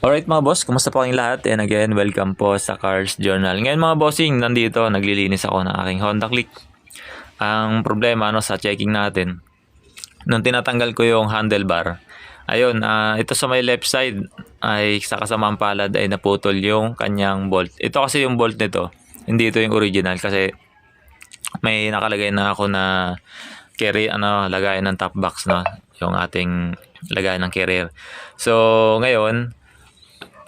Alright mga boss, kumusta po kayong lahat? And again, welcome po sa Cars Journal. Ngayon mga bossing, nandito, naglilinis ako ng aking Honda Click. Ang problema no, sa checking natin, nung tinatanggal ko yung handlebar, ayun, ah, ito sa may left side ay sa kasamang palad ay naputol yung kanyang bolt. Ito kasi yung bolt nito, hindi ito yung original kasi may nakalagay na ako na carry ano lagayan ng top box no yung ating lagayan ng carrier. So ngayon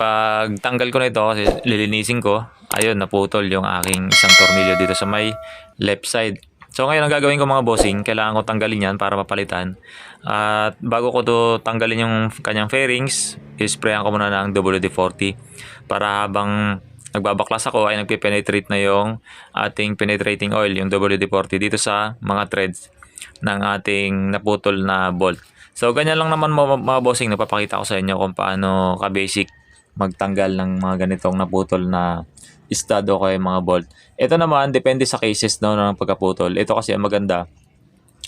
pag tanggal ko na ito kasi lilinisin ko, ayun naputol yung aking isang tornilyo dito sa may left side. So ngayon ang gagawin ko mga bossing, kailangan ko tanggalin yan para mapalitan. At bago ko to tanggalin yung kanyang fairings, isprayan ko muna ng WD-40 para habang nagbabaklas ako ay nagpe-penetrate na yung ating penetrating oil, yung WD-40 dito sa mga threads ng ating naputol na bolt. So ganyan lang naman mga, bossing, napapakita ko sa inyo kung paano ka-basic magtanggal ng mga ganitong naputol na stud o kaya mga bolt. Ito naman, depende sa cases no, ng pagkaputol. Ito kasi ang maganda,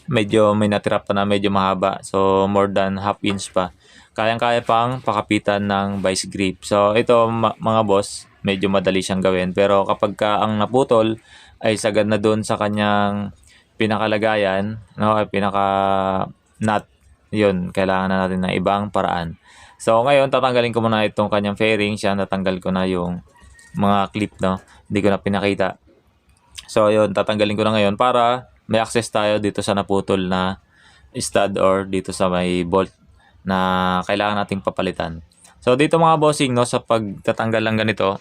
medyo may natira pa na medyo mahaba. So, more than half inch pa. Kayang-kaya pang pakapitan ng vice grip. So, ito mga boss, medyo madali siyang gawin. Pero kapag ka ang naputol, ay sagad na doon sa kanyang pinakalagayan, no, ay pinaka nut, yun, kailangan na natin ng ibang paraan. So, ngayon, tatanggalin ko muna itong kanyang fairing. Siya, natanggal ko na yung mga clip, no? Hindi ko na pinakita. So, yun, tatanggalin ko na ngayon para may access tayo dito sa naputol na stud or dito sa may bolt na kailangan nating papalitan. So, dito mga bossing, no, sa pagtatanggal lang ganito,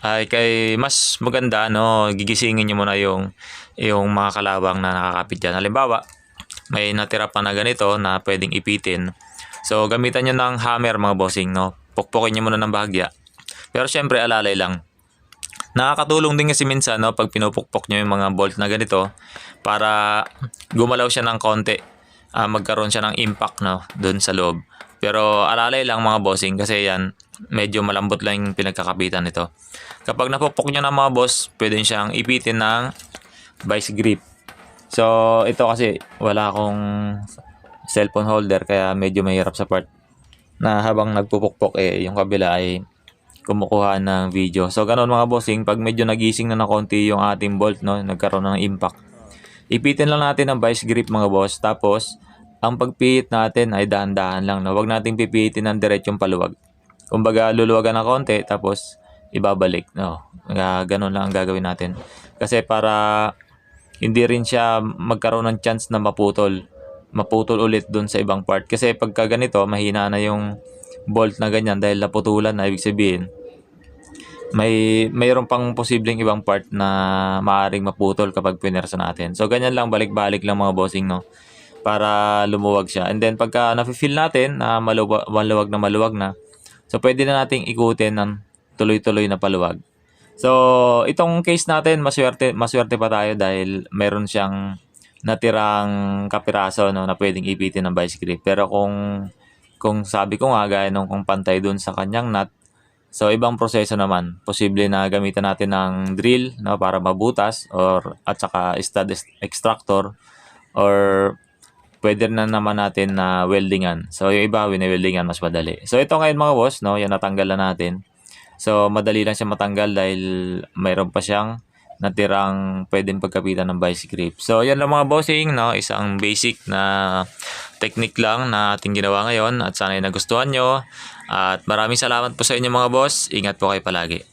ay kay mas maganda, no, gigisingin nyo muna yung, yung mga kalawang na nakakapit dyan. Halimbawa, may natira pa na ganito na pwedeng ipitin. So, gamitan nyo ng hammer mga bossing, no? Pukpukin nyo muna ng bahagya. Pero syempre, alalay lang. Nakakatulong din kasi minsan, no, pag pinupukpok nyo yung mga bolt na ganito, para gumalaw siya ng konti. Ah, magkaroon siya ng impact, no, dun sa loob. Pero alalay lang mga bossing kasi yan, medyo malambot lang yung pinagkakapitan nito. Kapag napukpok nyo ng mga boss, pwede siyang ipitin ng vice grip. So, ito kasi wala akong cellphone holder kaya medyo mahirap sa part na habang nagpupukpok eh yung kabila ay kumukuha ng video. So ganun mga bossing, pag medyo nagising na ng konti yung ating bolt no, nagkaroon na ng impact. Ipitin lang natin ang vice grip mga boss tapos ang pagpihit natin ay dahan-dahan lang. No? Huwag nating pipihitin ng diretsong paluwag. Kumbaga luluwagan ng konti tapos ibabalik. No? Ganun lang ang gagawin natin. Kasi para hindi rin siya magkaroon ng chance na maputol maputol ulit dun sa ibang part. Kasi pagka ganito, mahina na yung bolt na ganyan dahil naputulan na, ibig sabihin, may mayroon pang posibleng ibang part na maaring maputol kapag pinersa natin. So, ganyan lang, balik-balik lang mga bossing, no? Para lumuwag siya. And then, pagka nafe-feel natin na maluwag, maluwag na maluwag na, so, pwede na nating ikutin ng tuloy-tuloy na paluwag. So, itong case natin, maswerte, maswerte pa tayo dahil meron siyang natirang kapiraso no, na pwedeng ipitin ng vice grip. Pero kung kung sabi ko nga gaya nung kung pantay dun sa kanyang nut, so ibang proseso naman. Posible na gamitan natin ng drill no, para mabutas or at saka stud extractor or pwede na naman natin na weldingan. So yung iba wini-weldingan mas madali. So ito ngayon mga boss, no, yan natanggal na natin. So madali lang siya matanggal dahil mayroon pa siyang natirang pwedeng pagkapitan ng vice grip. So, yan lang mga bossing, no? Isang basic na technique lang na ating ginawa ngayon at sana ay nagustuhan nyo. At maraming salamat po sa inyo mga boss. Ingat po kayo palagi.